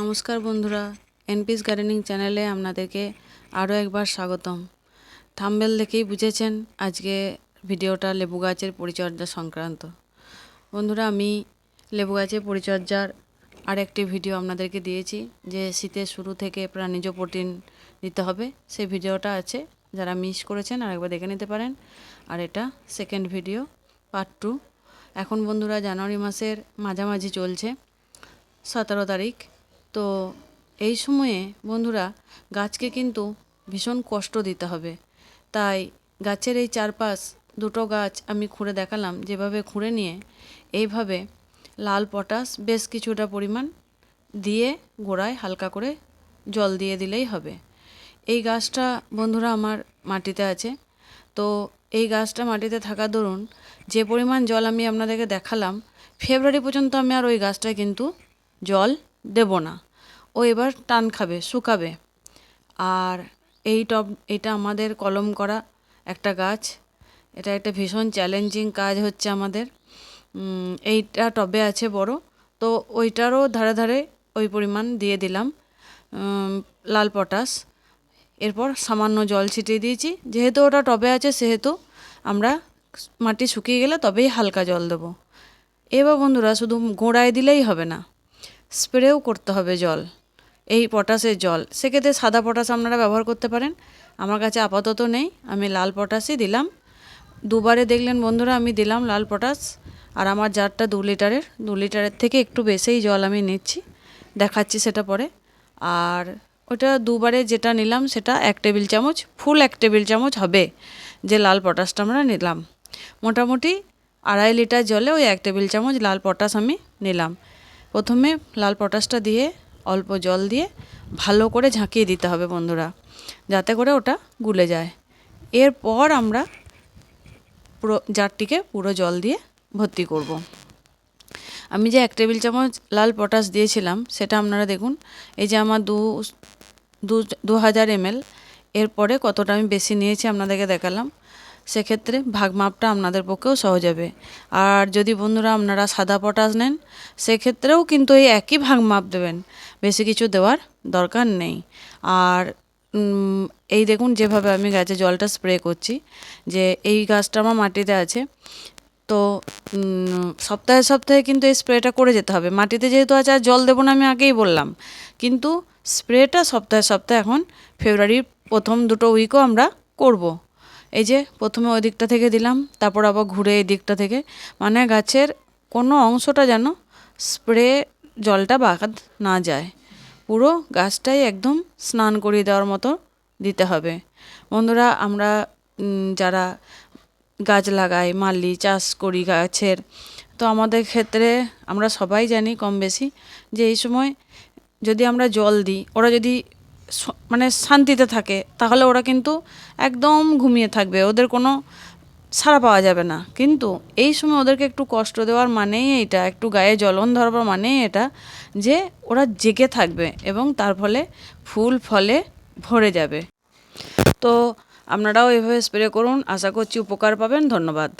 নমস্কার বন্ধুরা, এনপিস গার্ডেনিং চ্যানেলে আপনাদেরকে আরও একবার স্বাগতম। থাম্বেল দেখেই বুঝেছেন আজকে ভিডিওটা লেবু গাছের পরিচর্যা সংক্রান্ত। বন্ধুরা, আমি লেবু গাছের পরিচর্যার আর একটি ভিডিও আপনাদেরকে দিয়েছি, যে শীতের শুরু থেকে প্রাণীজ প্রোটিন দিতে হবে। সেই ভিডিওটা আছে, যারা মিস করেছেন আরেকবার দেখে নিতে পারেন। আর এটা সেকেন্ড ভিডিও পার্ট টু এখন বন্ধুরা, জানুয়ারি মাসের মাঝামাঝি চলছে, সতেরো তারিখ। তো এই সময়ে, বন্ধুরা, গাছকে কিন্তু ভীষণ কষ্ট দিতে হবে। তাই গাছের এই চারপাশ, দুটো গাছ আমি খুঁড়ে দেখালাম, যেভাবে খুঁড়ে নিয়ে এইভাবে লাল পটাশ বেশ কিছুটা পরিমাণ দিয়ে গোড়ায় হালকা করে জল দিয়ে দিলেই হবে। এই গাছটা, বন্ধুরা, আমার মাটিতে আছে। তো এই গাছটা মাটিতে থাকা দরুন, যে পরিমাণ জল আমি আপনাদেরকে দেখালাম, ফেব্রুয়ারি পর্যন্ত আমি আর ওই গাছটায় কিন্তু জল দেব না। ও এবার টান খাবে, শুকাবে। আর এই টব, এটা আমাদের কলম করা একটা গাছ। এটা একটা ভীষণ চ্যালেঞ্জিং কাজ হচ্ছে আমাদের। এইটা টবে আছে বড়। তো ওইটারও ধারে ধারে ওই পরিমাণ দিয়ে দিলাম লাল পটাশ। এরপর সামান্য জল ছিটিয়ে দিয়েছি। যেহেতু ওটা টবে আছে, সেহেতু আমরা মাটি শুকিয়ে গেলে তবেই হালকা জল দেবো। এবার বন্ধুরা, শুধু গোড়ায় দিলেই হবে না। স্প্রেও করতে হবে জল, এই পটাশের জল। সেক্ষেত্রে সাদা পটাশ আপনারা ব্যবহার করতে পারেন। আমার কাছে আপাতত নেই, আমি লাল পটাশই দিলাম। দুবারে দেখলেন বন্ধুরা, আমি দিলাম লাল পটাশ, আর আমার জারটা দু লিটারের। দু লিটারের থেকে একটু বেশিই জল আমি নিচ্ছি, দেখাচ্ছি সেটা পরে। আর ওটা দুবারে যেটা নিলাম, সেটা এক টেবিল চামচ, ফুল এক টেবিল চামচ হবে, যে লাল পটাশটা আমরা নিলাম। মোটামুটি আড়াই লিটার জলে ওই এক টেবিল চামচ লাল পটাশ আমি নিলাম। প্রথমে লাল পটাশটা দিয়ে অল্প জল দিয়ে ভালো করে ঝাঁকিয়ে দিতে হবে বন্ধুরা, যাতে করে ওটা গুলে যায় এরপর আমরা পুরো জারটিকে পুরো জল দিয়ে ভর্তি করব। আমি যে এক টেবিল চামচ লাল পটাশ দিয়েছিলাম, সেটা আপনারা দেখুন, এই যে আমার দু দু হাজার এমএল, এরপরে কতটা আমি বেশি নিয়েছি আপনাদেরকে দেখালাম সেক্ষেত্রে ভাগ মাপটা আপনাদের পক্ষেও সহজ হবে। আর যদি বন্ধুরা আপনারা সাদা পটাশ নেন, সেক্ষেত্রেও কিন্তু এই একই ভাগ মাপ দেবেন। বেশি কিছু দেওয়ার দরকার নেই। আর এই দেখুন যেভাবে আমি গাছে জলটা স্প্রে করছি, যে এই গাছটা আমার মাটিতে আছে। তো সপ্তাহে সপ্তাহে কিন্তু এই স্প্রেটা করে যেতে হবে। মাটিতে যেহেতু আছে, আর জল দেবো না আমি আগেই বললাম। কিন্তু স্প্রেটা সপ্তাহে সপ্তাহে এখন ফেব্রুয়ারির প্রথম দুটো উইকও আমরা করব। এই যে প্রথমে ওই দিকটা থেকে দিলাম, তারপর আবার ঘুরে এই দিকটা থেকে। মানে গাছের কোনো অংশটা যেন স্প্রে জলটা বাদ না যায়। পুরো গাছটাই একদম স্নান করিয়ে দেওয়ার মতো দিতে হবে। বন্ধুরা, আমরা যারা গাছ লাগাই, মালি, চাষ করি গাছের, তো আমাদের ক্ষেত্রে আমরা সবাই জানি কম বেশি যে এই সময় যদি আমরা জল দিই, ওরা যদি মানে শান্তিতে থাকে, তাহলে ওরা কিন্তু একদম ঘুমিয়ে থাকবে, ওদের কোনো সাড়া পাওয়া যাবে না। কিন্তু এই সময় ওদেরকে একটু কষ্ট দেওয়ার মানেই এটা, একটু গায়ে জ্বলন ধরবার মানেই এটা যে ওরা জেগে থাকবে এবং তার ফলে ফুল ফলে ভরে যাবে। তো আপনারাও এভাবে স্প্রে করুন, আশা করছি উপকার পাবেন, ধন্যবাদ।